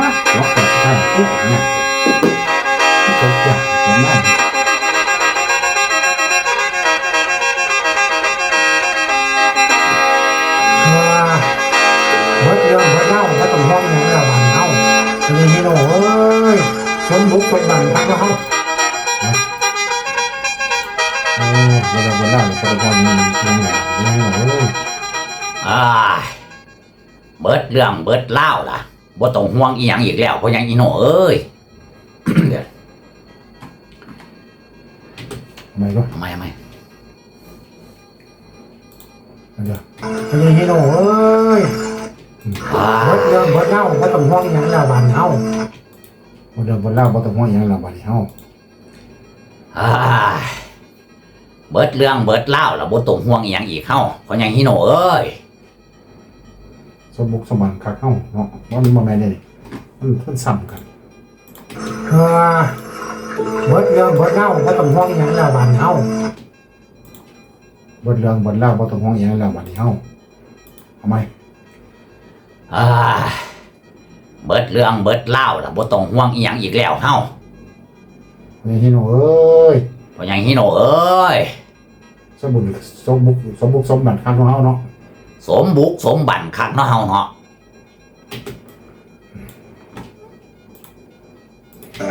มาล็อกกับข้างโอ้ยเนี่ยตกอย่างของนั่นเมื่อเบิดเรื่องเบิดเล่าก็ต้องห้องอย่างระว่างเฮาทีนี้โน่เอ้ยสมบุกสมบันทักแล้วเฮาโอ้เวลาเวลาเนี่ก็เป็นคนมีมีหลายเนี่ยโอ้ยอ้ายเบิดเรื่องเบิดเล่าล่ะ บ่ต้องห่วงอีหยังอีกแล้วเพราะหยังอีโน่เอ้ยเดี๋ยวทำไมก็ทำไมทำไมเดี๋ยวทีนี้โน่เอ้ยอ้าเบิดเรื่องเบิดเล่าก็ต้องห้องอย่างระหว่างเฮาวันเดิมวันเล่าบ่ต้องห่วงอย่างละบาดนี้เฮาอ้ายเบิดเรื่องเบิดเล่าวล่ะบ่ต้องห่วงอีหยังอีกเฮาเพราะหยังอีโน่เอ้ย สมบุกสมบันคักเฮาเนาะว่ามันบ่แม่นเลยมันมันซ้ำกันเออเบิดเรื่องเบิดเล่าก็ต้องห้องอย่างระหว่างเฮาเบิดเรื่องเบิดเล่าบ่ต้องห่วงอย่างละบาดนี้เฮาทำไมอ้ายเบิดเรื่องเบิดเล่าวล่ะบ่ต้องห่วงอีหยังอีกแล้วเฮานี่ฮิโนเอ้ยเพราะหยังอีโน่เอ้ยสมบุกสมบุกสมบุกสมบันคักของเฮาเนาะ สมบุกสมบันคักเนาะเฮาเนาะ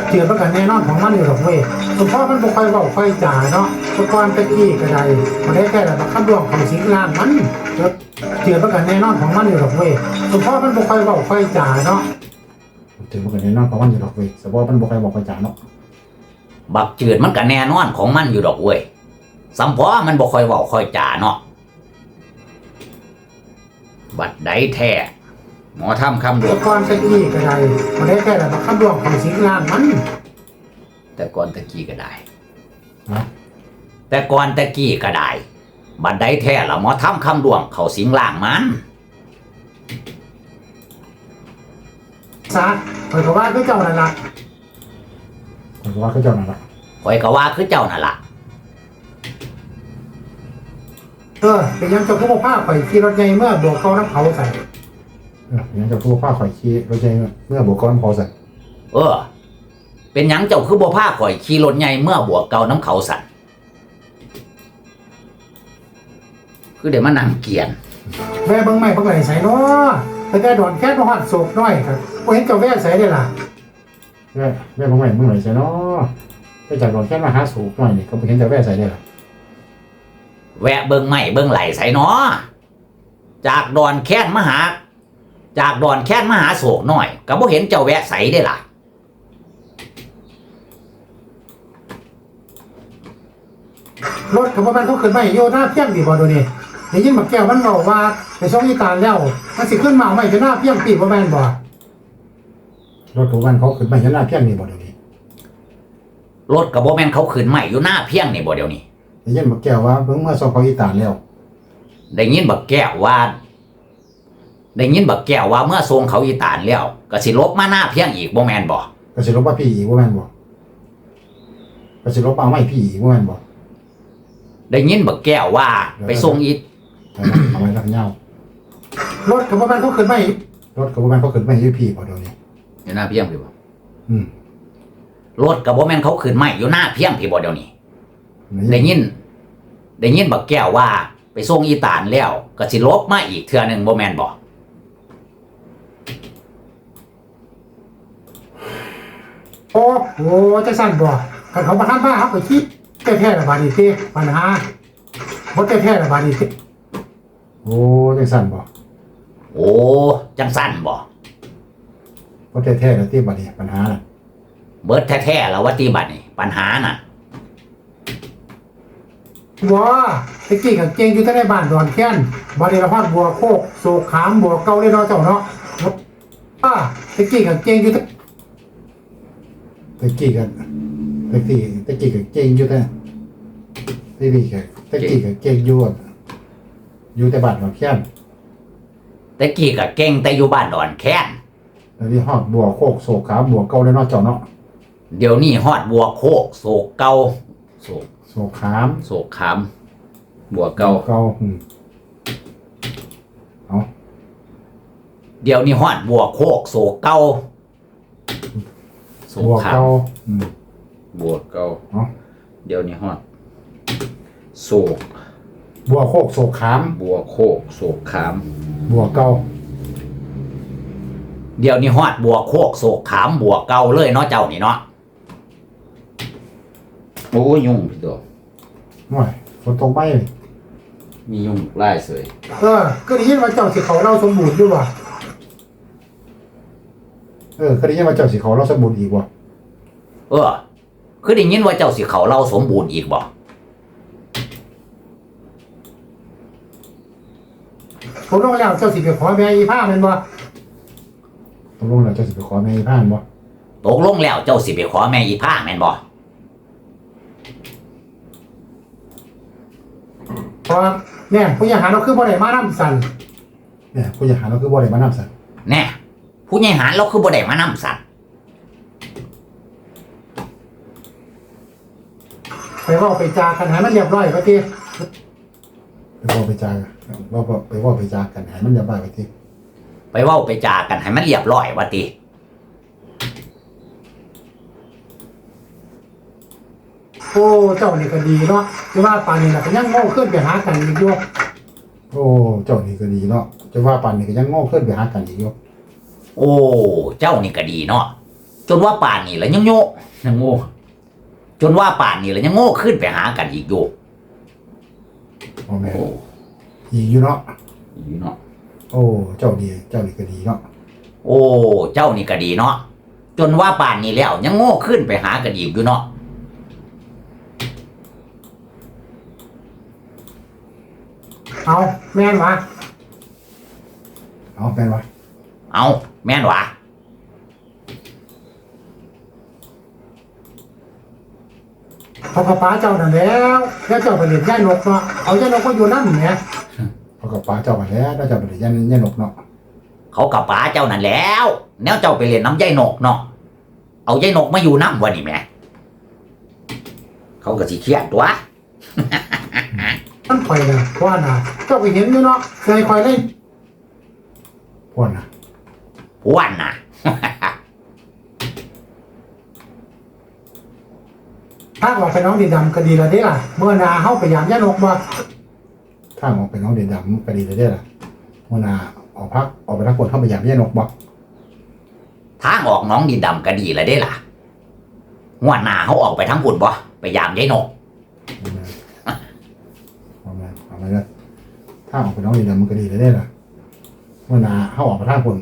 เจือประกันแน่นอนของมันอยู่หรอกเว้ยสมพ่อมันบ่ค่อยเว้าค่อยจ่าเนาะแตะกอนตะกี้ก็ได้มันได้แค่แบบคันดวงของสิงลานมันเจือเจือประกันแน่นอนของมันอยู่หรอกเว้ยสมพ่อมันบ่ค่อยเว้าค่อยจ่าเนาะถึงมันก็แน่นอนเพราะมันอยู่ดอกเว้ยแต่ว่ามันบ่ใครบอกไปจาเนาะบักจืดมันก็แน่นอนของมันอยู่ดอกเว้ยสัมพอมันบ่ค่อยเว้าค่อยจ่าเนาะ บัดใดแท้หมอทำคำดวแต่งก่อนตะกี้ก็ได้มันได้แค่แบบคันดวงของสิงลานมันแต่ก่อนตะกี้ก็ได้ นะแต่ก่อนตะกี้ก็ได้ บัดใดแท้ละหมอทำคำดวงเขาสิงล่างมัน ซะเปิดว่าคือเจ้านั่นล่ะผมว่าเขาเจ้านั่นล่ะ ข่อยก็ว่าคือเจ้านั่นล่ะ เออเป็นยังเจ้าผู้บ่พาไปขี่รถใหญ่เมื่อบวกเขาน้ำเขาใส่เออยังจะพูดว่าข่อยขี้รถใจเมื่อบุกก้อนพอใส่เออ เป็นหยังเจ้าคือบ่พาข่อยขี่รถใหญ่เมื่อบวกเก่าน้ำเขาสั่นคือเดี๋ยวมานั่งเกียนแม่เบิ่งใหม่เบิ่งไหลใส่เนาะแต่แกโดนแค่บ่ฮัดโศกน้อยครับบ่เห็นเจ้าแว่ใส่ได้ล่ะแม่แม่ผมไม่เมื่อไหร่ใส่เนาะไปจากรถแค่มาหาสูบหน่อยนี่ก็ไปเห็นจะแว่ใส่ได้หรอ แวะเบิ่งไม่เบิ่งไหลใส่เนาะจากดอนแค้นมาหา จากดอนแค้นมาหาโศกหน่อยก็บ่เห็นเจ้าแวะใส่ได้ล่ะรถเขาบ่แม่นเขาขึ้นมาให้โยหน้าเพียงดีบ่ดูนี่ได้ยินบักแก้วมันบอกว่าไปส่งอีตาลแล้วมันสิขึ้นมาเอาไม่จะหน้าเพียงปีบ่แม่นบ่รถถูกวันเขาขึ้นมาเห็นหน้าเพี้ยนนี่บ่เดี๋ยวนี้รถกับโบแมนเขาขืนใหม่อยู่หน้าเพียงนี่บ่เดี๋ยวนี้ ได้ยินมาแก้วว่าเพิ่งเมื่อสอบเขาอีตานแล้ว ได้ยินบักแก้วว่า ได้ยินบักแก้วว่าเมื่อทรงเขาอีตานแล้วก็สิลบมาหน้าเพียงอีกโบแมนบ่ก็สิลบว่าพี่อีกว่าแม่นบ่ก็สิลบเอาไม่พี่อีกว่าแม่นบ่ได้ยินบักแก้วว่า ไปทรงอีแต่นะทำไมรักเงารถเขาบ่แม่นเขาขึ้นมาให้รถกับว่าแม่นเขาขึ้นมาให้พี่บ่เดี๋ยวนี้อยู่หน้าเพียงพี่บ่อืมรถกับโบแมนเขาขืนใหม่อยู่หน้าเพียงพี่บ่เดี๋ยวนี้ ได้ยิน ได้ยินบักแก้วว่า ไปทรงอีตานแล้วก็สิลบมาอีกเทื่อหนึงโบแมนบ่โอ้โหจังซั่นบ่คันเขาบ่ทันมาเขาก็คิดแท้ๆละบาดนี้ติปัญหาบ่แท้ๆละบาดนี้ติโอ้จังสั่นบ่โอ้จังสั้นบ่บ่แท้ๆแล้วที่บัดนี้ปัญหาน่ะเบิดแท้ๆแล้วว่าตีบัดนี่ปัญหาน่ะ บ่ตะกี้ก็เก่งอยู่แต่ในบ้านดอนแค้นบ่ได้ละฮอดบัวโคกโศกขามบัวเก่าเลยเนาะเจ้าเนาะอ่าตะกี้ก็เก่งอยู่ต่ตะกี้กันตะกี้ตะกี้ก็เก่งอยู่แต่ตะกี้ก็ตะกี้ก็เก่งอยู่อะอยู่แต่บ้านเราแค่นต่กี้ก็เก่งแต่อยู่บ้านดอนแค้นแล้วที่ฮอดบัวโคกโศกขาบัวเก่าเลยเนาะเจ้าเนาะเดี๋ยวนี้ฮอดบัวโคกโศกเก่าโศก โศกขามโศกขามบัวเก่าเก่าอืมเดี๋ยวนี้ฮอดบัวโคกโศกเก่าสบงวกคราเก่ามอืม บวกเก่าเนาะเดี๋ยวนี้ฮอดโศกบวกโคกโศกขาม บวกโคกโศกขาม บวกเก่าเดี๋ยวนี้ฮอดบวกโคกโศกขามบวกเก่าเลยเนาะเจ้านี่เนาะ โอ้ยยุ่งพี่ตัวหน่อยฝนตกไหมมียุ่งไล่เสยเออ ก็ได้ยินว่าเจ้าสิเขาเราสมบูรณ์อยู่ว่ะเออเคยได้ยินว่าเจ้าสิเขาเราสมบูรณ์อีกว่ะเออ คือได้ยินว่าเจ้าสิเขาเล่าสมบูรณ์อีกบ่ผมต้องแล้วเจ้าสิไปขอแม่อีผ้าแม่นบ่ตกลงแล้วเจ้าสิไปขอแม่อีพ่านบ่ตกลงแล้วเจ้าสิไปขอแม่อีผ้าแม่นบ่ เพ ราะว่าเนี่ยผู้ใหญ่หาเราคือบ่ได้มานำสั่นเนี่ยผู้ใหญ่หาเราคือบ่ได้มานำสันแน่ผู้ใหญ่หารเราคือบ่ได้มานำสัตว์ไปเว้าไปจากันให้มันเรียบร้อยว่าติไปเว่าไปจาว่าไปเว่าไปจากันให้มันอย่าบ้าไปทีไปเว้าไปจากันให้มันเรียบร้อยว่าติ โอ้เจ้านี่ก็ดีเนาะที่ว่าป่านนี้น่ะก็ยังโง่ขึ้นไปหากันอีกอยู่โอ้ เจ้านี่ก็ดีเนาะจะว่าปันนี่ก็ยังโง่ขึ้นไปหากันอีกอยู่โอ้ เจ้านี่ก็ดีเนาะจนว่าป่านนี้แล้วยังโง่ยังโง่จนว่าป่านนี้แล้วยังโง่ขึ้นไปหากันอีกอยู่โอ้แม่โอ้อีกอยู่เนาะอยู่เนาะโอ้ เจ้าดีเจ้านี่ก็ดีเนาะโอ้ เจ้านี่ก็ดีเนาะจนว่าป่านนี้แล้วยังโง่ขึ้นไปหากันอีกอยู่เนาะ เอาแม่นวะเอาแม่นวะเอาแม่นวะพอพป้าเจ้านั่นแล้วแล้วเจ้าไปเรียนย่ายนกเนาะเอาย่ายนกมาอยู่นั่นแหมเขากับป้าเจ้ามาแล้วแล้วเจ้าไปได้ยันยันนกเนาะเขากับป๋าเจ้านั่นแล้วแนวเจ้าไปเรียนน้ำยายนกเนาะเอายายนกมาอยู่น้ำวะนี่แหม่เขาก็สิเครียดตัว มันข่อยน่ะว่าน่ะเจ้าไปเห็นอยู่เนาะเคยข่อยเล่นพวกน่ะอ้วนน่ะถ้าว่าไปน้องดินดำก็ดีละเด้ล่ะ เมื่อนาเฮาไปยามย่ายนกบ่ทางออกไปน้องเด่นดำก็ดีเลยเด้อล่ะหัวหน้าออกพักออกไปทักคนเข้าไปยามยันนกบ่ทางออกหน้องดินดำก็ดีแล้วได้ล่ะงวดหน้าเขาออกไปทั้งปุ่นบ่ไปยามยายนกเอา มาเอามาเลยทางออกไปน้องเด่นดำมันก็ดีเลยเด้อล่ะหัวหน้าเขาออกไปทางคน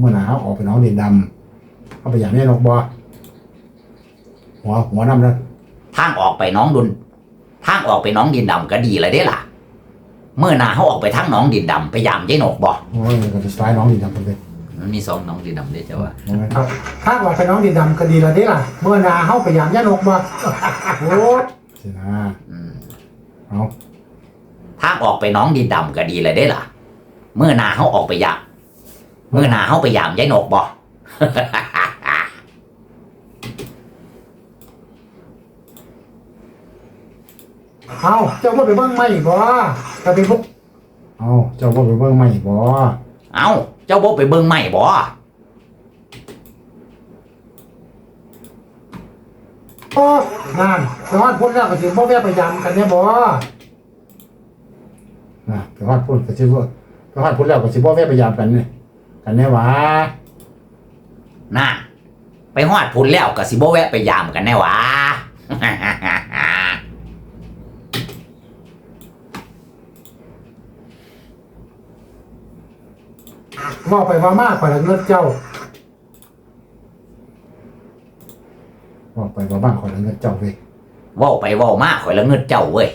หัวหน้าเขาออกไปน้องเด่นดำเข้าไปยามยันนกบ่หัวหัวน้ำเลยทางออกไปหน้องดุนทางออกไปหน้องดินดำก็ดีแล้วได้ล่ะ เมื่อหน้าเขาออกไปทางหน้องดินดำไปยามยายนกบ่โอ้ยก็จะสไตล์น้องดีจังเลยมันมีสองหน้องดินดำได้จ้ะว่าโอ้ยถ้าว่าไปน้องดินดำก็ดีละเด้ล่ะ เมื่อนาเฮาไปยามย่ายนกบ่โอ้สินะอืมเอา ทางออกไปหน้องดินดำก็ดีเลยได้ล่ะ เมื่อหน้าเขาออกไปยามเมื่อหน้าเขาไปยามยายนกบ่เอาเจ้าบ่ไปเบิ่งไหมบ่ก็ไปบุกเอาเจ้าบ่ไปเบิ่งใหม่บ่เอ้าเจ้าบ่ไปเบิ่งไม่บ่โอ้งานแต่ว่าพุ่นแล้วก็สิบ่แวะไปยามกันแน่บ่นะไป ฮอดพุ่นก็สิบ่ไปฮอดพุ่นแล้วก็สิบ่แวะพยายามกันนี่กันแน่หวะน่าไปฮอดพุ่นแล้วก็สิบ่แวะไปยามกันแน่หวะเว้าไปว่ามาข่อยละเงินเจ้าบอกไปว่าบ้านขอยแล้วเงินเจ้าเว้ยเว้าไปเว้ามาข่อยละเงิดเจ้าเว้ย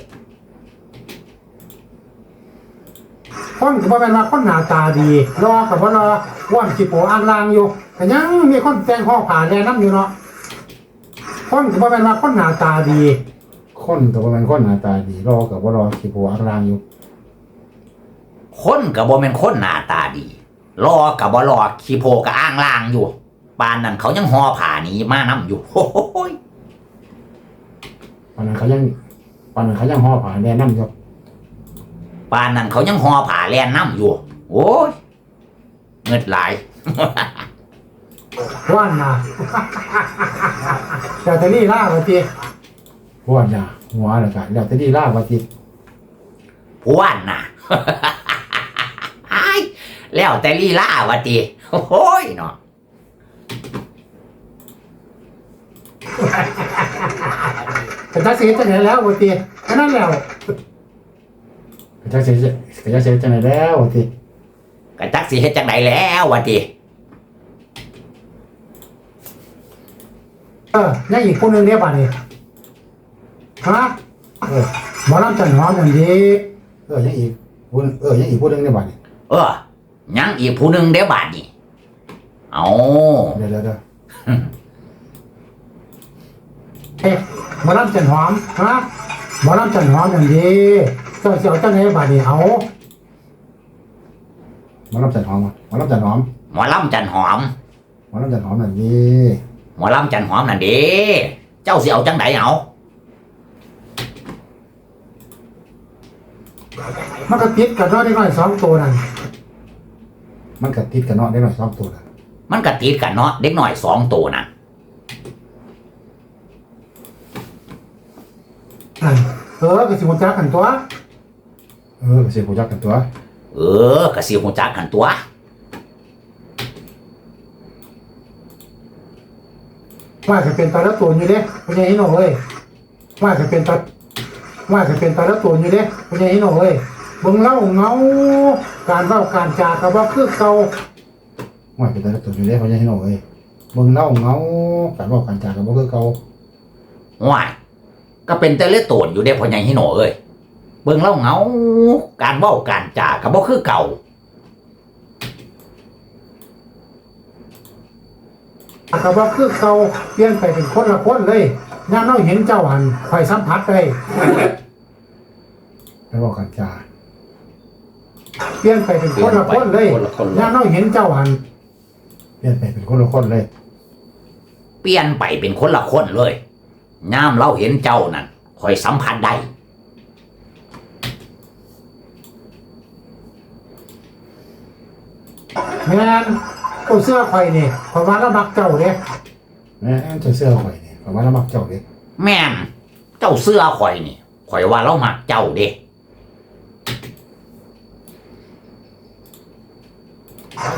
คนก็บ่แม่นว่าคนหน้าตาดี รอก็บ่รอว่อนสิโปอ่างลางอยู่ก็ยังมีคนแต่งข้อผ่าแลนํอยู่เนาะคนก็บ่แม่นว่าคนหน้าตาดี คนก็บ่แม่นคนหน้าตาดี รอก็บ่รอขี้โพอักลางอยู่ คนก็บ่แม่นคนหน้าตาดี รอก็บ่รอขี้โพก็อ้างล่างอยู่ปานนั้นเขายังห่อผ้าหนี้มานํอยู่โอ้ยปานนั้นเขายังปานนั้นเขายังห่อผ้าแนะนำอยู่ ปานนั้นเขายังห่อผ้าแล่นนํอยู่ โอ้ยเงิดหลายคว่านนะแต่ตอนนี้ล่าวันทีพวดน่ะหัวแล้วก็แล้วแต่ดีล่าว่าสิอ้วนน่ะ อ้ายแล้วแต่ลีลาวะติโอ้ยเนาะแต่ถ้าเสียจะไหนแล้ววันทีแค่นั้นแล้วก็ จักสิก็จักสิจังได๋แล้วว่าสิกะจักสิเฮ็ดจังไดแล้ววะติเออยังอีกคนหนึ่งเนี่ยป่านนี้ฮะเออหมอลำจันหอมอย่างดีเออยังอีกผู้เออยังอีกผู้หนึงในบัดนี้เออยังอีกผู้หนึงเด้อบาดนี้เอาเดี๋ยวเดี๋ยวเดี๋ยวเอ๊ะหมอลำจันหอมฮะหมอลำจันหอมอย่างดี เจ้าเสียวเจ้าไหนป่านนี้เอาหมอลำจันหอมวะหมอลำจันหอมหมอลำจันหอม หมอลำจันหอมนั่นนี่หมอลำจันหอมนั่นด้เจ้าเสิเอาจังไดเอามันก็ติดกันเนาะได้น้อยสองตัวนั่นมันก็ติดกันเนาะได้หน่อยสองตัวน่ะมันก็ติดกันเนาะเด็กหน่อยสองตัวน่ะนั่นเออก็สิมุจักกันตัว เออก็สิผู้จักกันตัว เออกะสิฮู้จักกันตัวว่าจะเป็นตาละตัวอยู่เด้เป็นยังไงหนูเอ้ยว่าจะเป็นตาว่าจะเป็นตาละตัวอยู่เด้เป็นยังไงหนูเอ้ยเบิ่งเล่าเงาการเล่าการจาก็บ่คือเก่าว่าเป็นแต่ละตัวอยู่ได้เพราะยังให้น้องเอ้ยเบิ่งเล่าเงาการบอกการจากกันบ่คือเก่าว้ายก็เป็นแต่เลือดโตนอยู่เด้พ่อใหญ่ฮิโนเอ้ย เบิ่งเล่าเหงาการเว้าการจาก็บ่คือเก่า ก็บ่คือเก่าเปลี่ยนไปเป็นคนละคนเลยย่ามเราเห็นเจ้าหันคอยสัมผัสได้การบอกการจาเปลี่ยนไปเป็นคนละคนเลยคนละคนเลย ย่ามเราเห็นเจ้าหันเปลี่ยนไปเป็นคนละคนเลยเปลี่ยนไปเป็นคนละคนเลยยามเราเห็นเจ้านั่นคอยสัมผัสได้ แม่นตัวเสื้อข่อยนี่ข่อยว่าเรามักเจ้าเด้แม่นเจ้าเสื้อข่อยนี่ประมาณละมักเจ้าเด้แม่นเจ้าเสื้อข่อยนี่ข่อยว่าเรามักเจ้าเด้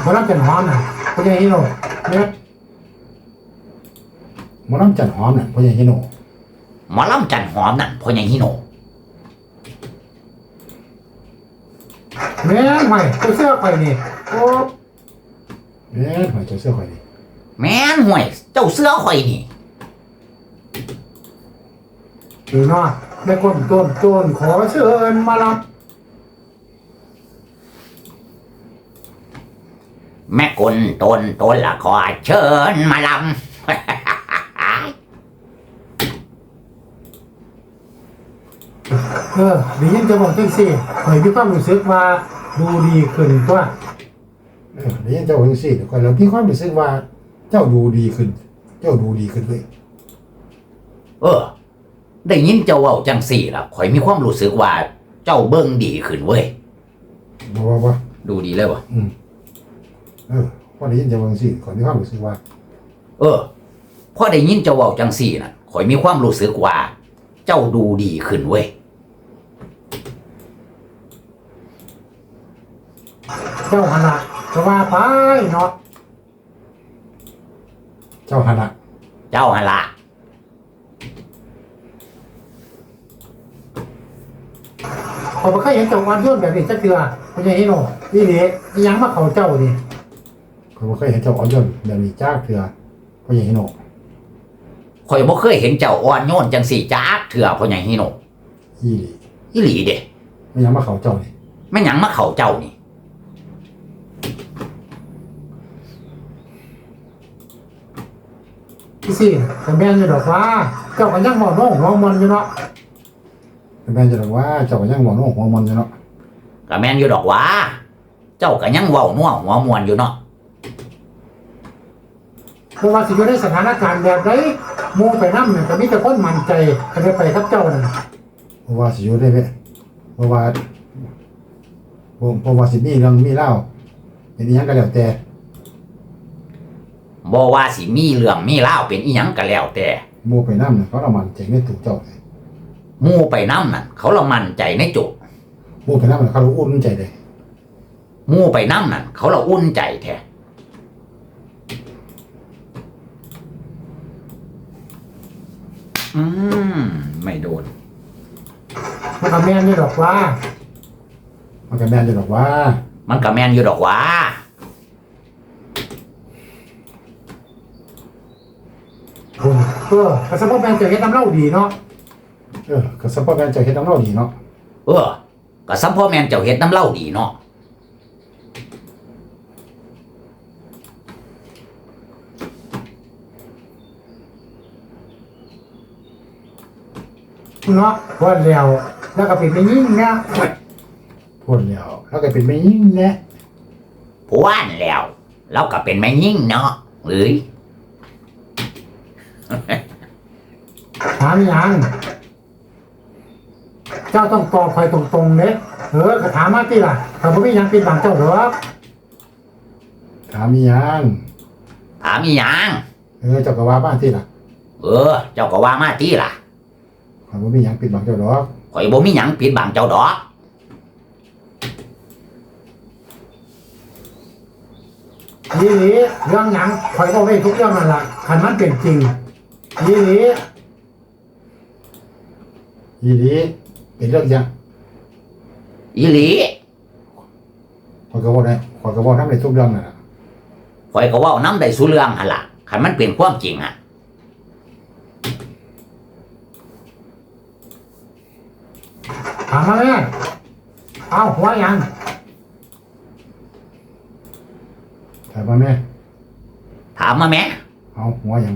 บ่รับจันหอมน่ะเป็นยังไงหนูเนี่ยหมอน้ำจันหอมน่ะเพราะยังให้น้องหมอลำจันหอมนั่นพ่อใหญ่ฮิโนแม่นใหม่ตัวเสื้อข่อยนี่โอ้ แม่นหอยเจ้าเสื้อข่อยนี่แม่นห่วย เจ้าเสื้อข่อยนี่ ดีเนาะแม่ก้นต้นต้นขอเชิญมารับแม่กลตนตนละขอเชิญมาลเออดียินจะบอกจังซี่ข่อยมีความรู้สึกว่าดูดีขึ้นตัว เออเดี๋ยวเจ้าจังซี่เดี๋ยวก่อนแล้วพี่ความรู้สึกว่า เจ้าดูดีขึ้น เจ้าดูดีขึ้นเลยำเออ ได้ยินเจ้าเว้าจังสี่ล่ะข่อยมีความรู้สึกว่า เจ้าเบิ่งดีขึ้นเว้ยบ่ว่าว่าดูดีเลยวะอืมเออพอได้ยินเจ้าจังซี่ข่อยมีความรู้สึกว่า เออพอได้ยินเจ้าเว้าจังสี่น่ะข่อยมีความรู้สึกว่า เจ้าดูดีขึ้นเว้ย เจ้าหันละ ก็ว่าไปเนาะเจ้าหันละเจ้าหนละข่อยบ่เคยเห็นเจ้าวันโย่นแบบนี้จักเทื่อเป็นยังไงหนูนี่นี่อีหยังมาเข้าเจ้านี่ข่อยบ่เคยเห็นเจ้าอ่อนโยนแบบนี้จ้าเถื่อเพราะยังให้น้องข่อยบ่เคยเห็นเจ้าอ่อนโยนจังสี่จ้าเถื่อพ่อใหญ่ฮิโนอีหลีอีหลีเด้ไม่ยังมาเขาเจ้านี่แม่นหยังมาเข้าเจ้านี่ พี่ซี่แต่แม่นอยู่ดอกว่า เจ้าก็ยังบ่โน้องหัวมันอยู่เนาะเป็นแม่นจะบอกว่าเจ้าก็ยังหมอนหัวหัวมันอยู่เนาะก็แม่นอยู่ดอกว่า เจ้าก็ยังเว้านัวหัวมวนอยู่เนาะเพราะว่าสิอยู่ในสถานการณ์แบบใดหมู่ไปนำเนี่ยก็มีแต่คนมั่นใจก็ได้ไปกับเจ้านั่นเพราะว่าสิอยู่ได้เว้ยเพราะว่าเพราะว่าสิมีเรื่องมีเล่าเป็นอิหยังก็แล้วแต่ บ่ว่าสิมีเรื่องมีเล่าวเป็นอีหยังก็แล้วแต่โมไปน้ำเนี่ยเขาละมันเจ๋งในตู่เจ้าเลยหมู่ไปน้ำนั่นเขาละมั่นใจในจุโมไปน้ำเนี่ยเขารู้อุ่นใจเลยหมู่ไปน้ำนั่นเขาละอุ่นใจแท้อืมไม่โดน มันก็แม่นนี่ดอกว่ามันก็แม่นจะบอกว่า มันก็แม่นอยู่ดอกว่า คุณ เออกระสับกระแมนเจอเฮ็ดน้ำเล่าดีเนาะเออก็สปอร์ตแมนเจะเฮ็ดน้ำเล่าดีเนาะเออก็ซ้ำพ่อแม่นเจ้าเฮ็ดน้ำเล่าดีเนาะเนาะว่าแล้วแล้วก็เป็นไปยิ่งเนี่ยพูดแล้วแล้วก็เป็นไม่ยิ่งแนะผัวนั่นแล้วเราก็เป็นแม่ยิ่งเนาะเอ้ย ถามอีหยังเจ้าต้องตอบคอยตรงๆเด้เออก็ถามมาติล่ะถ้าบ่มีหยังปิดบังเจ้าดอกถามมีหยังถามอีหยังเออเจ้าก็ว่าบ้านที่ล่ะเออ เจ้าก็ว่ามาที่ล่ะข่อยบ่มีหยังปิดบังเจ้าดอกข่อยบ่มีหยังปิดบังเจ้าดอกยี่หลีเรื่องหยังคอยบอกได้ทุกเรื่องนั่นล่ะคันมันเป็นจริง ยี่หลีอีดีเป็นเรื่องยังอีหลีข่อยก็บ่ได้ข่อยก็บ่ทำได้ทุกเรื่องนั่นน่ะข่อยก็เว้าน้ำได้สุเรื่องหั่นล่ะคันมันเป็นความจริงอะถามมาเลยเอาว่าหยังถามว่าแม่ถามมาแหม่เอาหัวหยัง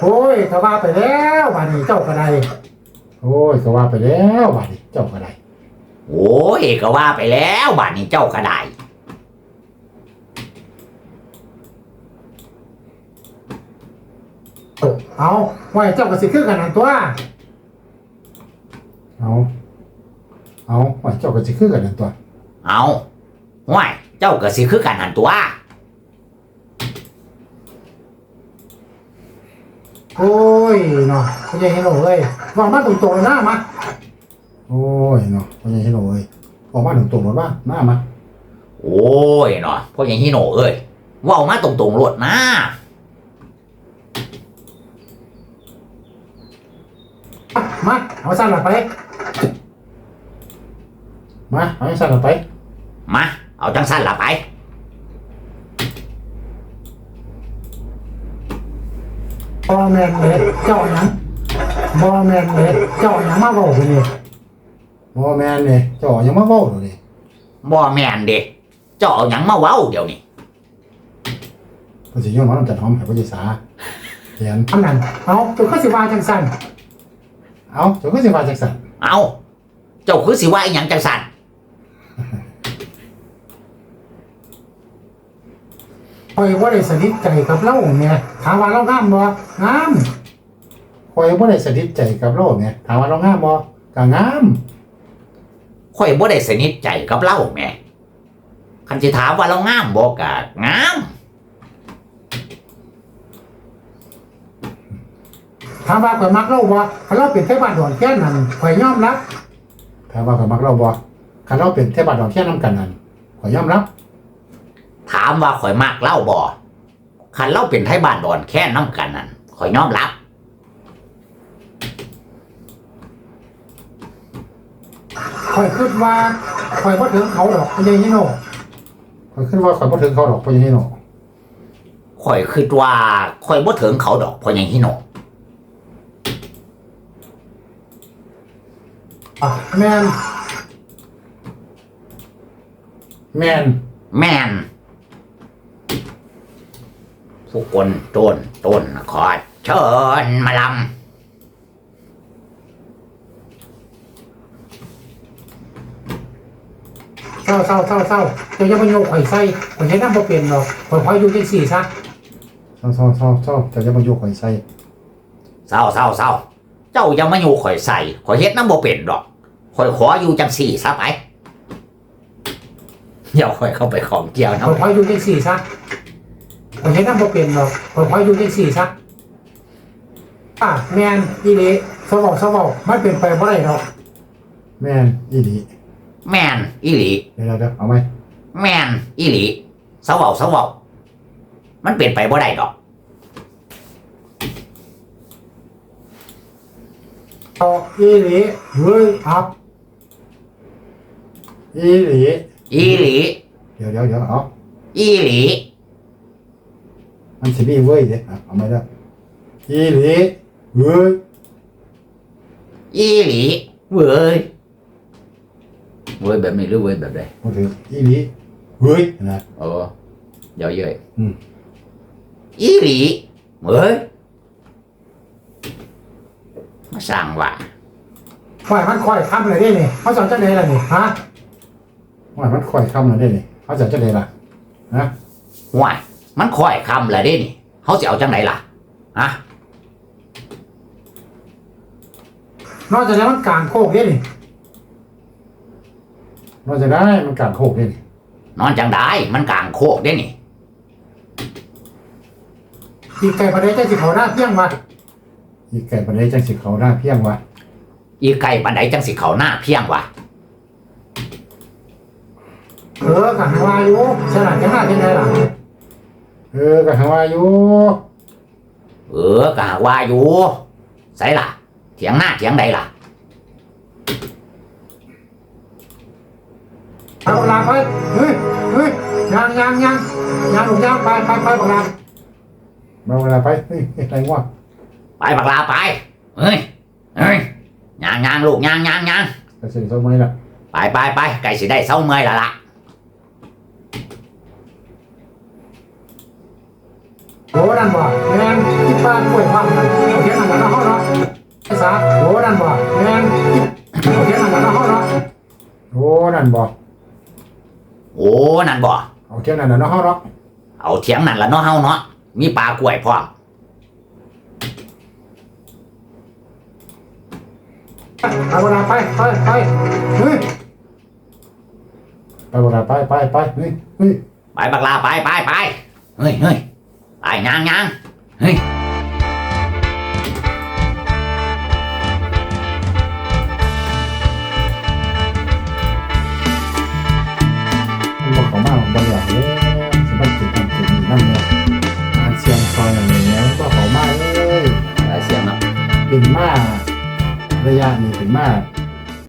โอ้ยถ้าว่าไปแล้ววันนี้เจ้าก็ได้โอ้ยก็ว่าไปแล้วบัดนี้เจ้าก็ได้โอ้ยก็ว่าไปแล้วบัดนี้เจ้าก็ได้เอาไว้เจ้าก็สิคือกันนั่นตัวเอาเอาว่าเจ้าก็สิคือกันนั่นตัว เอาห้วยเจ้าก็สิคือกันหันตัว โอ้ยเนาะไม่ใช่เห็นหรอกเลยว่ามาตรงๆเลยนะมาโอ้ยเนาะพ่อใหญ่เฮโลเอ้ยออกมาถึงตรงรถบ้านหน้ามาโอ้ยเนาะพ่อยังฮิโนเอ้ยเว่ามาตรงๆรวดนะมาเอาสั้นละไป มาเอาให้สั่นออกไป มา เอาจังสั้นละไป บอแมนเล็เจ้าหยังบอแมนเล็เจ้าหยังมาบอกนี่บ่แมนนี่เจ้ายังมาเว้าอยู่นี่บ่แม่นเด็เจ้าเอาหยังมาเว้าเดี๋ยวนี้เพิ่นสิย้อนมาน้ำจัดหอมให้พ่อใหญ่สาเขียนอันนั้นเอาตัวข้าสิวาจังสันเอาเจ้าก็สิว่าจังซั่นเอาเจ้าคือสิว่าอีหยังจังสั้น คอยว่าได้สนิทใจกับเล่าเนี่ยถามว่าเรางามบ่งามข่อยบ่ได้สนิทใจกับโลกเนี่ยถามว่าเรางามบ่ก็งามข่อยบ่ได้สนิทใจกับเล่าแหม่คันสิถามว่าเรางามบ่กะงามถามว่าข่อยมักเล่าบ่ถ้าเราเป็นเทพบ้านดอนแค่นั้นข่อยยอมรับถามว่าก็มักเราบ่คันเราเป็นเทพบาทดอกเทียนนํกันนั่นข่อยยอมรับ ถามว่าข่อยมากเล่าบ่คันเล่าเป็นไทบ้านดอนแค่น้ำกันนั่นข่อยยอมรับข่อยคิดว่าข่อยบ่ถึงเขาดอกไม่ใช่ฮิโนข่อยคิดว่าข่อยบ่ถึงเขาดอกพ่อใหญ่เฮโลข่อยคิดว่าข่อยบ่ถึงเขาดอกเพราะหยังฮิโนอะแม่นแม่นแม่นส ผู้คนต้นต้นขอเชิญมาลเศร้าเศร้าเศร้าเศร้าเจ้าอย่ามาโยกข่อยใส่ข่อยเฮ็ดน้ำบ่เป็นหรอกข่อยขออยู่จังซี่ซะเศร้าเศร้าเศร้าเศร้าจะจะมาโยกข่อยใส่ำเศร้าเศร้าเศร้าเจ้าอย่ามาอยู่ข่อยใส่ข่อยเฮ็ดน้ำบ่เป็นดอกข่อยขออยู่จังสี่ซะไปอย่าข่อยเข้าไปของเกี่ยวข่อยเนาะขออยู่จังซี่ซะ ข่อยเฮ็ดน้ำบ่เป็นหรอกข่อยขออยู่จังซี่ซะอะแม่นอีหลีสวอกสวอกมันเป็นไปบ่ได้หรอกแม่นอีหลีแม่นอีหลี เดี๋ยวเดี๋ยวเอาไหมแม่นอีหลีเสาเว้าเสาเว้ามันเป็นไปบ่ได้ดอกเอาอีหลีเฮ้ยอัพอีหลีอีหลี เดี๋ยวเดี๋ยวเดี๋ยวเอาอีหลี มันสิมีเว้ยเดี๋ยวเอาไหมเด้ออีหลีเว้ยอีหลีเว้ยเว้ยแบบนี้หรือเว้ยแบบใดมาถืออีหลีเว้ยนะโอ้เดี๋ยวเย้ยอืมอีหลีเว้ยมาสร้างว่าข่อยมันข่อยค้ำเลยได้นี่เขาสอนจังได๋ล่ะนี่ฮะว่ามันค่อยคำแล้วได้นี่เขาจะจะได้ล่ะนะว่าย มันค่อยคำละเด้นี่เขาจะเอาจังไหนล่ะฮะนอกจากนั้นมันกลางโคกได้นี่เราจะได้มันการโคกได้นี่นอนจังได้มันกลางโคกเด้นี่อีกไก่ประเดี๋ยวจะสิเขาหน้าเพียงมาอีกไก่ประเดี๋ยวจังสิเขาหน้าเพียงวะอีไก่ปันไดจังสิเขาหน้าเพียงวะเออกันว่าอยู่สลากจังหน้าจังไดล่ะ เออก็หาว่าอยู่เออกะหากว่าอยู่ใส่ล่ะเถียงหน้าเถียงใดล่ะเอาบักลาไปเฮ้ยเฮ้ยยังยังยังยังหนุ่มยังไปไปไปบักลามาเวลาไปเฮ้ยเฮ้ยอะไรวะไปบักลาไปเฮ้ยเฮ้ยยางยางลูกยางยางยางก็สิเท่าไหมล่ะไปไปไปไก่สิได้เศร้าเมื่อยและล่ะ โหนั่นบ่แม่นที่ป้ากล้วยความนั่นเอาเทียนนั่นกันเนาะเฮาเนาะไอ้สาโหนั่นบ่แม่นที่เอาเทียนนั่นกันเนาะเฮาเนาะโอ้นั่นบ่โอ้นั่นบ่เอาเที่ยงนั่นน่ะเนาะเฮาเนาะเอาเถียงนั่นละเนาะเฮาเนาะมีปลากล้วยพร้อมเอาบักลาไปไปไปเฮ้ยไปเวลาไปไปไปเฮ้ยเฮ้ยไปบักลาไปไปไปเฮ้ยเฮ้ย ไปยางยางเฮ้ยมันบอกเขามาบางอย่างเลยสมบัติติดกันติดนี่นั่นเนี่ยงานเสียงซอยอะไรเงี้ยมันบอกเขามาเลยอะไรเสียงเนาะเป็นมาระยะนี้เป็นมา